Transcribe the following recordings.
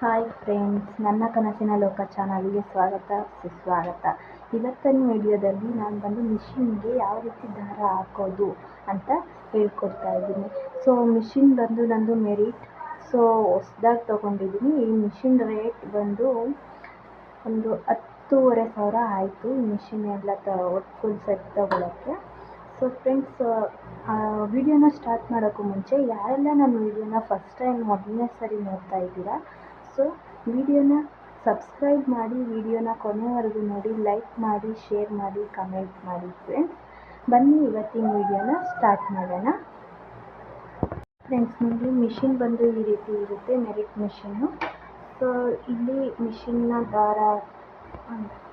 Hi friends ನನ್ನ ಕನಸಿನ ಲೋಕ ಚಾನಲ್ಗೆ ಸ್ವಾಗತ, ಸುಸ್ವಾಗತ. ಇವತ್ತಿನ ವಿಡಿಯೋದಲ್ಲಿ ನಾನು ಬಂದು ಮಿಷಿನ್ಗೆ ಯಾವ ರೀತಿ ದಾರ ಹಾಕೋದು ಅಂತ ಹೇಳ್ಕೊಡ್ತಾ ಇದ್ದೀನಿ. ಸೊ ಮಿಷಿನ್ ಬಂದು ನಂದು ಮೆರಿಟ್. ಸೊ ಹೊಸ್ದಾಗಿ ತೊಗೊಂಡಿದ್ದೀನಿ. ಈ ಮಿಷಿನ್ ರೇಟ್ ಬಂದು ಒಂದು ಹತ್ತೂವರೆ ಸಾವಿರ ಆಯಿತು. ಈ ಮಿಷಿನ್ ಎಲ್ಲ ತ ಫುಲ್ ಸೆಟ್ ತೊಗೊಳಕ್ಕೆ. ಸೊ ಫ್ರೆಂಡ್ಸ್ ವಿಡಿಯೋನ ಸ್ಟಾರ್ಟ್ ಮಾಡೋಕ್ಕೂ ಮುಂಚೆ ಯಾರೆಲ್ಲ ನನ್ನ ವಿಡಿಯೋನ ಫಸ್ಟ್ ಟೈಮ್ ಮೊದಲನೇ ಸರಿ ನೋಡ್ತಾ ಇದ್ದೀರಾ ಸೊ ವಿಡಿಯೋನ ಸಬ್ಸ್ಕ್ರೈಬ್ ಮಾಡಿ ವಿಡಿಯೋನ ಕೊನೆವರೆಗೂ ನೋಡಿ ಲೈಕ್ ಮಾಡಿ ಶೇರ್ ಮಾಡಿ ಕಮೆಂಟ್ ಮಾಡಿ ಫ್ರೆಂಡ್ಸ್ ಬನ್ನಿ ಇವತ್ತಿನ ವಿಡಿಯೋನ ಸ್ಟಾರ್ಟ್ ಮಾಡೋಣ ಫ್ರೆಂಡ್ಸ್ ನಿಮಗೆ ಮಿಷಿನ್ ಬಂದು ಈ ರೀತಿ ಇರುತ್ತೆ ಮೆರಿಟ್ ಮಿಷಿನ್ನು ಸೊ ಇಲ್ಲಿ ಮಿಷಿನ್ನ ದಾರ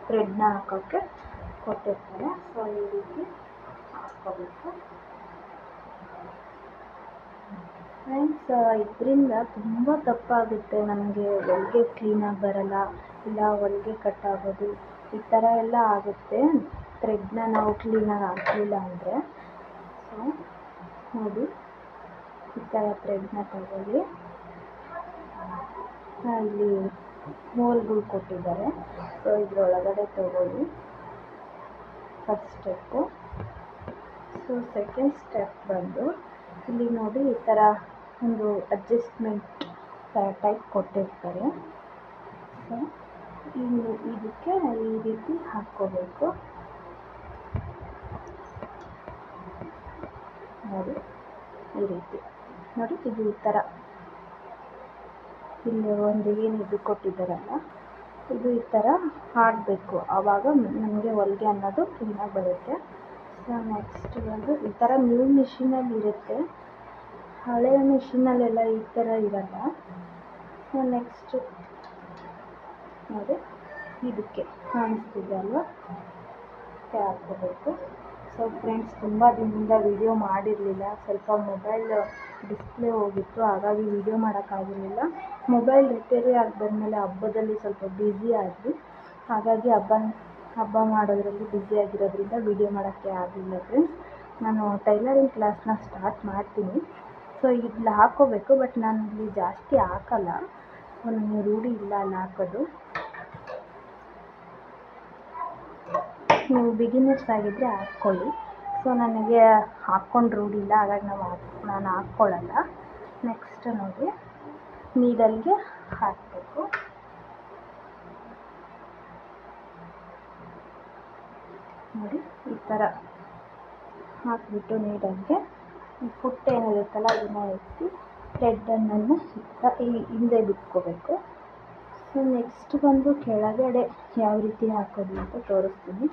ಥ್ರೆಡ್ನ ಹಾಕೋಕ್ಕೆ ಕೊಟ್ಟಿರ್ತಾರೆ ಸೊ ಈ ರೀತಿ ಹಾಕ್ಕೋಬೇಕು ಫ್ರೆಂಡ್ಸ್ ಇದರಿಂದ ತುಂಬ ತಪ್ಪಾಗುತ್ತೆ ನಮಗೆ ಹೊಲಿಗೆ ಕ್ಲೀನಾಗಿ ಬರಲ್ಲ, ಇಲ್ಲ ಹೊಲಿಗೆ ಕಟ್ಟಾಗೋದು ಈ ಥರ ಎಲ್ಲ ಆಗುತ್ತೆ. ಥ್ರೆಡ್ನ ನಾವು ಕ್ಲೀನಾಗಿ ಹಾಕಲಿಲ್ಲ ಅಂದರೆ ಸೊ ನೋಡಿ, ಈ ಥರ ಥ್ರೆಡ್ನ ತಗೊಳ್ಳಿ. ಇಲ್ಲಿ ಹೋಲ್ಗಳು ಕೊಟ್ಟಿದ್ದಾರೆ ಸೊ ಇದರೊಳಗಡೆ ತಗೊಳ್ಳಿ. First step so second step ಬಂದು ಇಲ್ಲಿ ನೋಡಿ ಈ ಥರ ಒಂದು ಅಡ್ಜಸ್ಟ್ಮೆಂಟ್ ಟೈಪ್ ಕೊಟ್ಟಿರ್ತಾರೆ. ಸೊ ಇನ್ನು ಇದಕ್ಕೆ ಈ ರೀತಿ ಹಾಕ್ಕೋಬೇಕು. ನೋಡಿ, ಈ ರೀತಿ. ನೋಡಿ, ಇದು ಈ ಥರ ಇಲ್ಲಿ ಒಂದು ಏನು ಇದು ಕೊಟ್ಟಿದ್ದಾರಲ್ಲ, ಇದು ಈ ಥರ ಹಾಡಬೇಕು ಆವಾಗ ನಮಗೆ ಹೊಲಿಗೆ ಅನ್ನೋದು ಕ್ಲೀನಾಗಿ ಬರುತ್ತೆ. ನೆಕ್ಸ್ಟ್ ಬಂದು ಈ ಥರ ನ್ಯೂ ಮಿಷಿನಲ್ಲಿ ಇರುತ್ತೆ. ಹಳೆಯ ಮಿಷಿನಲ್ಲೆಲ್ಲ ಈ ಥರ ಇರಲ್ಲ. ಸೊ ನೆಕ್ಸ್ಟ್ ನೋಡಿ, ಇದಕ್ಕೆ ಕಾಣಿಸ್ತಿದೆ ಅಲ್ವಾ? ಹಾಕ್ಕೋಬೇಕು. ಸೊ ಫ್ರೆಂಡ್ಸ್ ತುಂಬ ದಿನದಿಂದ ವಿಡಿಯೋ ಮಾಡಿರಲಿಲ್ಲ. ಸ್ವಲ್ಪ ಮೊಬೈಲ್ ಡಿಸ್ಪ್ಲೇ ಹೋಗಿತ್ತು. ಹಾಗಾಗಿ ವಿಡಿಯೋ ಮಾಡೋಕ್ಕಾಗಿರಲಿಲ್ಲ ಮೊಬೈಲ್ ರಿಪೇರಿ ಆಗಿ ಬಂದಮೇಲೆ ಹಬ್ಬದಲ್ಲಿ ಸ್ವಲ್ಪ ಬ್ಯುಸಿ ಆದ್ವಿ. ಹಾಗಾಗಿ ಹಬ್ಬ ಹಬ್ಬ ಮಾಡೋದ್ರಲ್ಲಿ ಬ್ಯುಸಿ ಆಗಿರೋದ್ರಿಂದ ವಿಡಿಯೋ ಮಾಡೋಕ್ಕೆ ಆಗಲಿಲ್ಲ ಫ್ರೆಂಡ್ಸ್ ನಾನು ಟೈಲರಿಂಗ್ ಕ್ಲಾಸ್ನ ಸ್ಟಾರ್ಟ್ ಮಾಡ್ತೀನಿ. ಸೊ ಇಲ್ಲಿ ಹಾಕ್ಕೋಬೇಕು ಬಟ್ ನಾನು ಇಲ್ಲಿ ಜಾಸ್ತಿ ಹಾಕಲ್ಲ. ಸೊ ನನಗೆ ರೂಢಿ ಇಲ್ಲ ಅಲ್ಲಿ ಹಾಕೋದು. ನೀವು ಬಿಗಿನರ್ಸ್ ಆಗಿದ್ದರೆ ಹಾಕ್ಕೊಳ್ಳಿ. ಸೊ ನನಗೆ ಹಾಕ್ಕೊಂಡು ರೂಢಿ ಇಲ್ಲ, ಹಾಗಾಗಿ ನಾವು ಹಾಕ್, ನಾನು ಹಾಕ್ಕೊಳ್ಳಲ್ಲ. ನೆಕ್ಸ್ಟ್ ನೋಡಿ ನೀಡಲ್ಗೆ ಹಾಕಬೇಕು. ನೋಡಿ, ಈ ಥರ ಹಾಕಿಬಿಟ್ಟು ನೀಡಲ್ಗೆ ಈ ಪುಟ್ಟ ಏನಿರುತ್ತಲ್ಲ ಅದನ್ನು ಎತ್ತಿ ಥ್ರೆಡ್ಡನ್ನು ಈ ಹಿಂದೆ ಬಿಟ್ಕೋಬೇಕು. ಸೊ ನೆಕ್ಸ್ಟ್ ಬಂದು ಕೆಳಗಡೆ ಯಾವ ರೀತಿ ಹಾಕೋದು ಅಂತ ತೋರಿಸ್ತೀನಿ.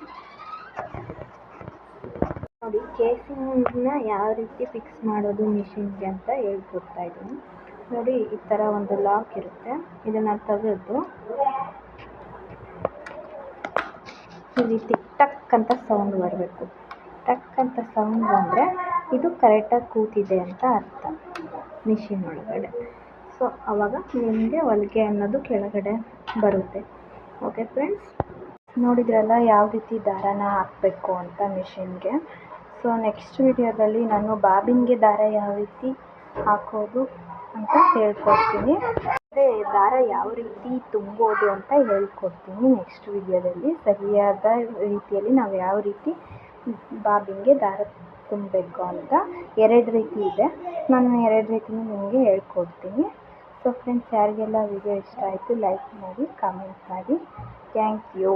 ನೋಡಿ ಕೇಸಿಂಗ್ನ ಯಾವ ರೀತಿ ಫಿಕ್ಸ್ ಮಾಡೋದು ಮಿಷಿನ್ಗೆ ಅಂತ ಹೇಳ್ಕೊಡ್ತಾ ಇದ್ದೀನಿ. ನೋಡಿ, ಈ ಥರ ಒಂದು ಲಾಕ್ ಇರುತ್ತೆ. ಇದನ್ನು ತೆಗೆದು ಈ ರೀತಿ ಟಕ್ ಅಂತ ಸೌಂಡ್ ಬರಬೇಕು. ಟಕ್ ಅಂತ ಸೌಂಡ್ ಬಂದರೆ ಇದು ಕರೆಕ್ಟಾಗಿ ಕೂತಿದೆ ಅಂತ ಅರ್ಥ. ಮಿಷಿನ್ ಒಳಗಡೆ. ಸೊ ಆವಾಗ ನಿಮಗೆ ಹೊಲಿಗೆ ಅನ್ನೋದು ಕೆಳಗಡೆ ಬರುತ್ತೆ. ಓಕೆ ಫ್ರೆಂಡ್ಸ್ ನೋಡಿದ್ರಲ್ಲ ಯಾವ ರೀತಿ ದಾರನ ಹಾಕಬೇಕು ಅಂತ ಮಿಷಿನ್ಗೆ ಸೊ ನೆಕ್ಸ್ಟ್ ವಿಡಿಯೋದಲ್ಲಿ ನಾನು ಬಾಬಿನ್ಗೆ ದಾರ ಯಾವ ರೀತಿ ಹಾಕೋದು ಅಂತ ಹೇಳ್ಕೊಡ್ತೀನಿ. ಅಂದರೆ ದಾರ ಯಾವ ರೀತಿ ತುಂಬೋದು ಅಂತ ಹೇಳ್ಕೊಡ್ತೀನಿ ನೆಕ್ಸ್ಟ್ ವಿಡಿಯೋದಲ್ಲಿ. ಸರಿಯಾದ ರೀತಿಯಲ್ಲಿ ನಾವು ಯಾವ ರೀತಿ ಬಾಬಿನ್ಗೆ ದಾರ ತುಂಬಬೇಕು ಅಂತ ಎರಡು ರೀತಿ ಇದೆ. ನಾನು ಎರಡು ರೀತಿನೂ ನಿಮಗೆ ಹೇಳ್ಕೊಡ್ತೀನಿ. ಸೊ ಫ್ರೆಂಡ್ಸ್ ಯಾರಿಗೆಲ್ಲ ವಿಡಿಯೋ ಇಷ್ಟ ಆಯಿತು ಲೈಕ್ ಮಾಡಿ ಕಾಮೆಂಟ್ ಮಾಡಿ. Thank you